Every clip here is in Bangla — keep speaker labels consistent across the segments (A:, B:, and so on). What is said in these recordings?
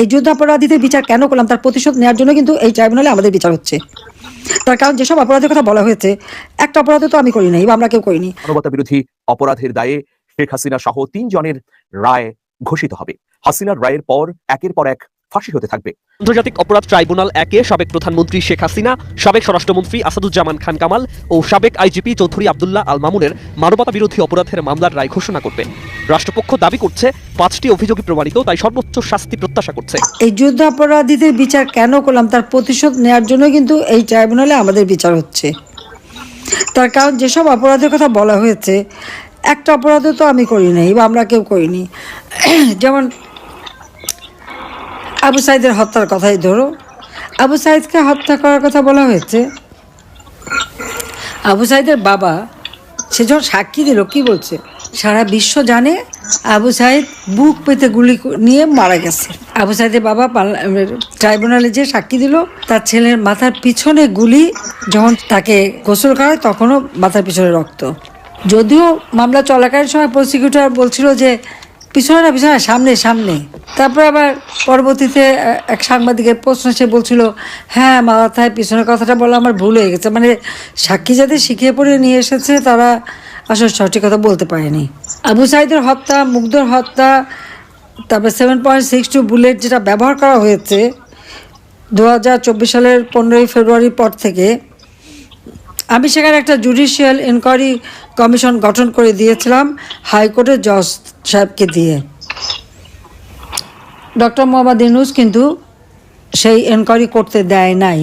A: এই যুদ্ধাপরাধীদের বিচার কেন করলাম? তার প্রতিশোধ নেওয়ার জন্য কিন্তু এই ট্রাইব্যুনালে আমাদের বিচার হচ্ছে। তার কারণ যেসব অপরাধের কথা বলা হয়েছে, একটা অপরাধে তো আমি করি নাই বা আমরা কেউ করিনি।
B: মানবতা বিরোধী অপরাধের দায়ে শেখ হাসিনা সহ তিনজনের রায় ঘোষিত হবে। হাসিনার রায়ের পর, একের পর এক ফাঁসি হতে থাকবে।
C: আন্তর্জাতিক অপরাধ ট্রাইব্যুনাল একে সাবেক প্রধানমন্ত্রী শেখ হাসিনা সাবেক স্বরাষ্ট্রমন্ত্রী আসাদুজ্জামান খান কামাল ও সাবেক আইজিপি চৌধুরী আবদুল্লাহ আল মামুনের মানবতা বিরোধী অপরাধের মামলার রায় ঘোষণা করবে। রাষ্ট্রপক্ষ দাবি করছে পাঁচটি অভিযোগই প্রমাণিত তাই সর্বোচ্চ শাস্তি প্রত্যাশা করছে।
A: এই যুদ্ধাপরাধীদের বিচার কেন করলাম? তার প্রতিশোধ নেওয়ার জন্য কিন্তু এই ট্রাইব্যুনালে আমাদের বিচার হচ্ছে। তার কারণ যেসব অপরাধের কথা বলা হয়েছে একটা অপরাধও তো আমি করি নাই বা আমরা কেউ করিনি। যেমন আবু সাইদের হত্যার কথাই ধরো। আবু সাইদকে হত্যা করার কথা বলা হয়েছে। আবু সাইদের বাবা সে যখন সাক্ষী দিল, কি বলছে? সারা বিশ্ব জানে আবু সাইদ বুক পেতে গুলি নিয়ে মারা গেছে। আবু সাইদের বাবা ট্রাইব্যুনালে যে সাক্ষী দিল, তার ছেলের মাথার পিছনে গুলি যখন তাকে গোসল করায়, তখনও মাথার পিছনে রক্ত। যদিও মামলা চলাকালীন সময় প্রসিকিউটর বলছিল যে পিছনে না, পিছনে সামনে সামনে। তারপর আবার পরবর্তীতে এক সাংবাদিকের প্রশ্ন, সে বলছিল হ্যাঁ মাথায় পিছনের কথাটা বলা আমার ভুল হয়ে গেছে। মানে সাক্ষী যাদের শিখিয়ে পড়ে নিয়ে এসেছে, তারা আসলে সঠিক কথা বলতে পারেনি। আবু সাইদের হত্যা, মুগ্ধর হত্যা, তারপর seven point six two bullet যেটা ব্যবহার করা হয়েছে, দু হাজার চব্বিশ সালের পনেরোই ফেব্রুয়ারির পর থেকে আমি সেখানে একটা জুডিশিয়াল ইনকোয়ারি কমিশন গঠন করে দিয়েছিলাম, হাইকোর্টের জজ সাহেবকে দিয়ে। ডক্টর মোহাম্মদ ইনুস কিন্তু সেই এনকোয়ারি করতে দেয় নাই।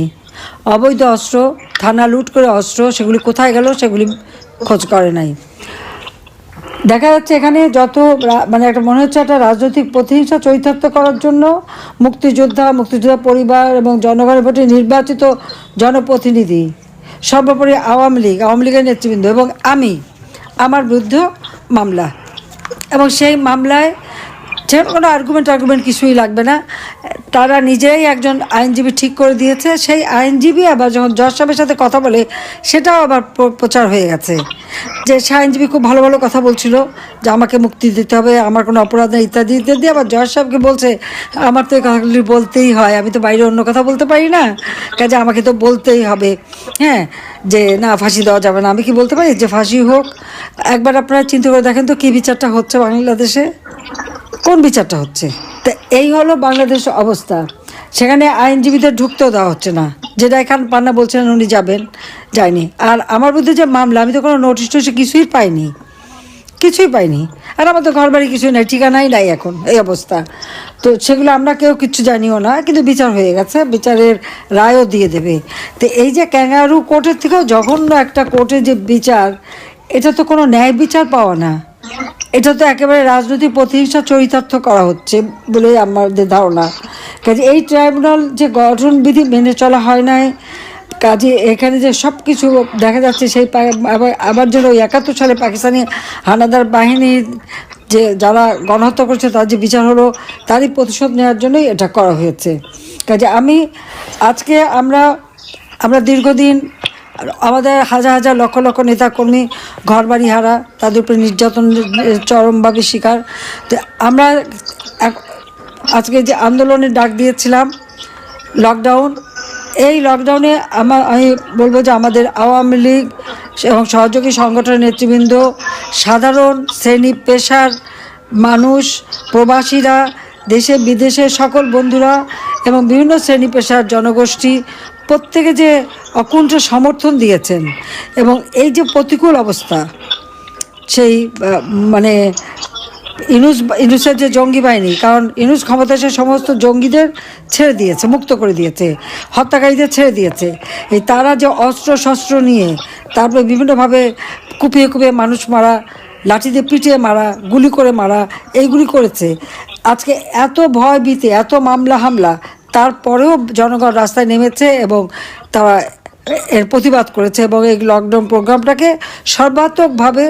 A: অবৈধ অস্ত্র, থানা লুট করে অস্ত্র, সেগুলি কোথায় গেল সেগুলি খোঁজ করে নাই। দেখা যাচ্ছে এখানে যত মানে একটা মনে হচ্ছে একটা রাজনৈতিক প্রতিহিংসা চরিতার্থ করার জন্য মুক্তিযোদ্ধা মুক্তিযোদ্ধা পরিবার এবং জনগণের ভোটে নির্বাচিত জনপ্রতিনিধি। সর্বোপরি আওয়ামী লীগ আওয়ামী লীগের নেতৃবৃন্দ এবং আমি আমার বিরুদ্ধে মামলা। এবং সেই মামলায় যে কোনো আর্গুমেন্ট আর্গুমেন্ট কিছুই লাগবে না। তারা নিজেই একজন আইনজীবী ঠিক করে দিয়েছে। সেই আইনজীবী আবার যখন জজ সাহেবের সাথে কথা বলে, সেটাও আবার প্র- প্রচার হয়ে গেছে। যে সে আইনজীবী খুব ভালো ভালো কথা বলছিল, যে আমাকে মুক্তি দিতে হবে, আমার কোনো অপরাধ নেই, ইত্যাদি ইত্যাদি। আবার জজ সাহেবকে বলছে, আমার তো এই কথাগুলি বলতেই হয়, আমি তো বাইরে অন্য কথা বলতে পারি না। কাজে আমাকে তো বলতেই হবে। হ্যাঁ যে না, ফাঁসি দেওয়া যাবে না। আমি কি বলতে পারি? যে ফাঁসি হোক। একবার আপনারা চিন্তা করে দেখেন তো কী বিচারটা হচ্ছে বাংলাদেশে। কোন বিচারটা হচ্ছে? তা এই হলো বাংলাদেশের অবস্থা। সেখানে আইনজীবীদের ঢুকতেও দেওয়া হচ্ছে না। যেটা এখান পান্না বলছেন উনি যাবেন, যায়নি। আর আমার বিরুদ্ধে যে মামলা, আমি তো কোনো নোটিশ টোটিশ কিছুই পাইনি। কিছুই পাইনি। আর আমার তো ঘর বাড়ি কিছুই নাই, ঠিকানাই নাই এখন এই অবস্থা। তো সেগুলো আমরা কেউ কিচ্ছু জানিও না, কিন্তু বিচার হয়ে গেছে, বিচারের রায়ও দিয়ে দেবে। তো এই যে ক্যাঙ্গারু কোর্টের থেকেও জঘন্য একটা কোর্টে যে বিচার, এটা তো কোনো ন্যায় বিচার পাওয়া না। এটা তো একেবারে রাজনৈতিক প্রতিহিংসা চরিতার্থ করা হচ্ছে বলে আমাদের ধারণা। কাজে এই ট্রাইব্যুনাল যে গঠনবিধি মেনে চলা হয় নাই, কাজে এখানে যে সব কিছু দেখা যাচ্ছে সেই আবার যেন ওই একাত্তর সালে পাকিস্তানি হানাদার বাহিনীর যে যারা গণহত্যা করছে তার যে বিচার হলো, তারই প্রতিশোধ নেওয়ার জন্যই এটা করা হয়েছে। কাজে আমি আজকে আমরা আমরা দীর্ঘদিন আমাদের হাজার হাজার লক্ষ লক্ষ নেতাকর্মী ঘর বাড়ি হারা, তাদের উপরে নির্যাতন, চরমভাবে শিকার। তো আমরা আজকে যে আন্দোলনের ডাক দিয়েছিলাম, লকডাউন, এই লকডাউনে আমার আমি বলব যে আমাদের আওয়ামী লীগ এবং সহযোগী সংগঠনের নেতৃবৃন্দ, সাধারণ শ্রেণি পেশার মানুষ, প্রবাসীরা দেশে বিদেশে সকল বন্ধুরা এবং বিভিন্ন শ্রেণি পেশার জনগোষ্ঠী প্রত্যেকে যে অকুণ্ঠ সমর্থন দিয়েছেন এবং এই যে প্রতিকূল অবস্থা, সেই মানে ইনুস, ইনুসের যে জঙ্গি বাহিনী, কারণ ইনুস ক্ষমতা এসে সমস্ত জঙ্গিদের ছেড়ে দিয়েছে, মুক্ত করে দিয়েছে, হত্যাকারীদের ছেড়ে দিয়েছে। এই তারা যে অস্ত্র, শস্ত্র নিয়ে তারপরে বিভিন্নভাবে কুপিয়ে কুপিয়ে মানুষ মারা, লাঠি দিয়ে পিটিয়ে মারা, গুলি করে মারা, এইগুলি করেছে। আজকে এত ভয় ভীতি, এত মামলা হামলা তারপরেও জনগণ রাস্তায় নেমেছে এবং তারা এর প্রতিবাদ করেছে এবং এই লকডাউন প্রোগ্রামটাকে সর্বাত্মকভাবে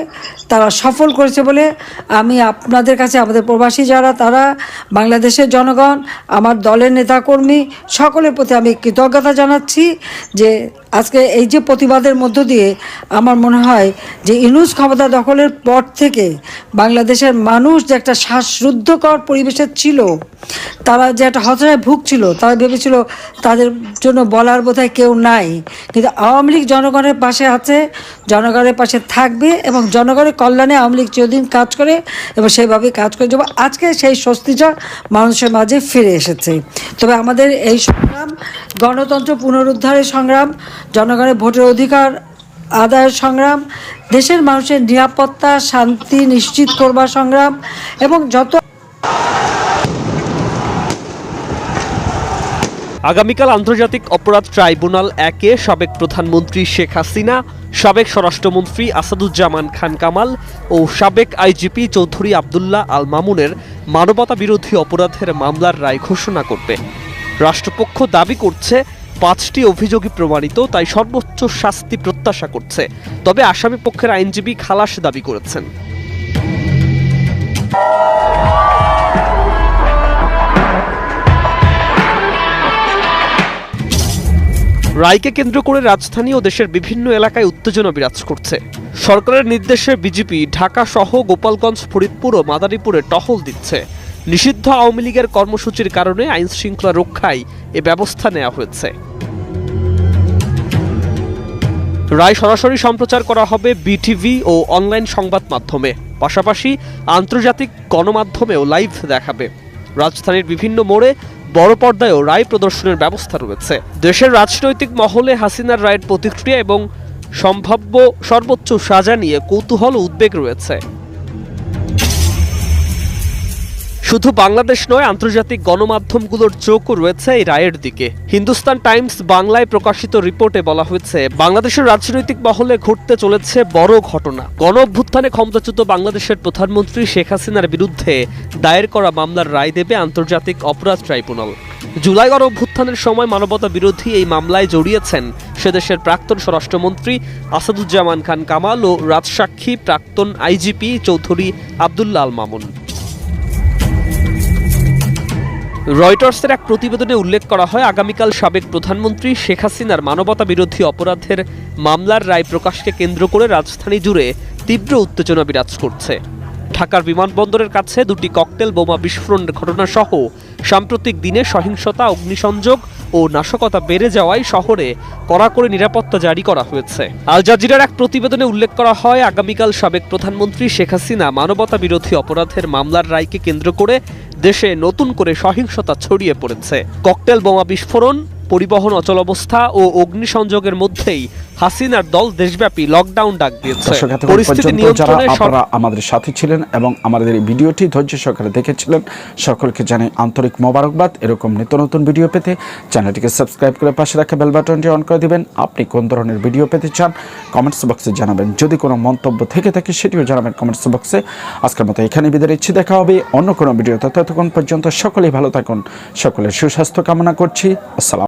A: তারা সফল করেছে বলে আমি আপনাদের কাছে, আমাদের প্রবাসী যারা, তারা, বাংলাদেশের জনগণ, আমার দলের নেতাকর্মী, সকলের প্রতি আমি কৃতজ্ঞতা জানাচ্ছি যে আজকে এই যে প্রতিবাদের মধ্য দিয়ে আমার মনে হয় যে ইনুস ক্ষমতা দখলের পর থেকে বাংলাদেশের মানুষ যে একটা শ্বাসরুদ্ধকর পরিবেশে ছিল, তারা যে একটা হতাশায় ভুগছিল, তারা ভেবেছিল তাদের জন্য বলার বোধহয় কেউ নাই। কিন্তু আওয়ামী লীগ জনগণের পাশে আছে, জনগণের পাশে থাকবে এবং জনগণের কল্যাণে আওয়ামী লীগ চিরদিন কাজ করে এবং সেইভাবে কাজ করে যাব। আজকে সেই স্বস্তিটা মানুষের মাঝে ফিরে এসেছে। তবে আমাদের এই সংগ্রাম, গণতন্ত্র পুনরুদ্ধারের সংগ্রাম জনগণের ভোটের অধিকার, আদায়ের সংগ্রাম, দেশের মানুষের নিরাপত্তা, শান্তি নিশ্চিত করবার সংগ্রাম এবং যত
C: আগামীকাল আন্তর্জাতিক অপরাধ ট্রাইব্যুনাল একে সাবেক প্রধানমন্ত্রী শেখ হাসিনা, সাবেক স্বরাষ্ট্রমন্ত্রী আসাদুজ্জামান খান কামাল ও সাবেক আইজিপি চৌধুরী আবদুল্লাহ আল মামুনের মানবতা বিরোধী অপরাধের মামলার রায় ঘোষণা করবে। রাষ্ট্রপক্ষ দাবি করছে পাঁচটি অভিযোগই প্রমাণিত, তাই সর্বোচ্চ শাস্তি প্রত্যাশা করছে। তবে আসামি পক্ষের আইনজীবী খালাস দাবি করেছেন। রায়কে কেন্দ্র করে রাজধানী ও দেশের বিভিন্ন এলাকায় উত্তেজনা বিরাজ করছে। সরকারের নির্দেশে বিজেপি ঢাকা সহ গোপালগঞ্জ, ফরিদপুর ও মাদারীপুরে টহল দিচ্ছে। নিষিদ্ধ আওয়ামী লীগের কর্মসূচির কারণে আইন শৃঙ্খলা রক্ষায় এ ব্যবস্থা নেওয়া হয়েছে। রায় সরাসরি সম্প্রচার করা হবে বিটিভি ও অনলাইন সংবাদ মাধ্যমে। পাশাপাশি আন্তর্জাতিক গণমাধ্যমেও লাইভ দেখাবে। রাজধানীর বিভিন্ন মোড়ে বড় পর্দায়ও রায় প্রদর্শনের ব্যবস্থা রয়েছে। দেশের রাজনৈতিক মহলে হাসিনার রায়ের প্রতিক্রিয়া এবং সম্ভাব্য সর্বোচ্চ সাজা নিয়ে কৌতূহল উদ্বেগ রয়েছে। শুধু বাংলাদেশ নয়, আন্তর্জাতিক গণমাধ্যমগুলোর চোখও রয়েছে এই রায়ের দিকে। হিন্দুস্তান টাইমস বাংলায় প্রকাশিত রিপোর্টে বলা হয়েছে, বাংলাদেশের রাজনৈতিক মহলে ঘটতে চলেছে বড় ঘটনা। গণ অভ্যুত্থানে ক্ষমতাচ্যুত বাংলাদেশের প্রধানমন্ত্রী শেখ হাসিনার বিরুদ্ধে দায়ের করা মামলার রায় দেবে আন্তর্জাতিক অপরাধ ট্রাইব্যুনাল। জুলাই গণ অভ্যুত্থানের সময় মানবতা বিরোধী এই মামলায় জড়িয়েছেন সেদেশের প্রাক্তন স্বরাষ্ট্রমন্ত্রী আসাদুজ্জামান খান কামাল ও রাজসাক্ষী প্রাক্তন আইজিপি চৌধুরী আবদুল্লাহ আল মামুন। রয়টার্সের এক প্রতিবেদনে উল্লেখ করা হয়, আগামীকাল সাবেক প্রধানমন্ত্রী শেখ হাসিনার মানবতা বিরোধী অপরাধের মামলার রায় প্রকাশকে কেন্দ্র করে রাজধানী জুড়ে তীব্র উত্তেজনা বিরাজ করছে। ঢাকার বিমানবন্দরের কাছে দুটি ককটেল বোমা বিস্ফোরণের ঘটনা সহ সাম্প্রতিক দিনে সহিংসতা, অগ্নিসংযোগ ও নাশকতা বেড়ে যাওয়ায় শহরে কড়াকড়ি নিরাপত্তা জারি করা হয়েছে। আল জাজিরার এক প্রতিবেদনে উল্লেখ করা হয়, আগামীকাল সাবেক প্রধানমন্ত্রী শেখ হাসিনা মানবতা বিরোধী অপরাধের মামলার রায়কে কেন্দ্র করে দেশে নতুন করে সহিংসতা ছড়িয়ে পড়েছে। ককটেল বোমা বিস্ফোরণ পরিবহন অচলাবস্থা ও অগ্নিসংযোগের মধ্যেই হাসিনার দল দেশব্যাপী লকডাউন ডাক দিয়েছে। পরিস্থিতি নিয়ন্ত্রণে
D: আপনারা আমাদের সাথে ছিলেন এবং আমাদের এই ভিডিওটি ধৈর্য সহকারে দেখেছিলেন সকলকে জানাই আন্তরিক মোবারকবাদ। এরকম নিত্য নতুন ভিডিও পেতে চ্যানেলটিকে সাবস্ক্রাইব করে পাশে রাখা বেল বাটনটি অন করে দিবেন। আপনি কোন ধরনের ভিডিও পেতে চান কমেন্টস বক্সে জানাবেন। যদি কোনো মন্তব্য থেকে থাকে সেটিও জানাবেন কমেন্টস বক্সে আজকের মতো এখানে বিদায় ইচ্ছে দেখা হবে অন্য কোনো ভিডিওতে। ততক্ষণ পর্যন্ত সকলেই ভালো থাকুন। সকলের সুস্বাস্থ্য কামনা করছি। আসসালাম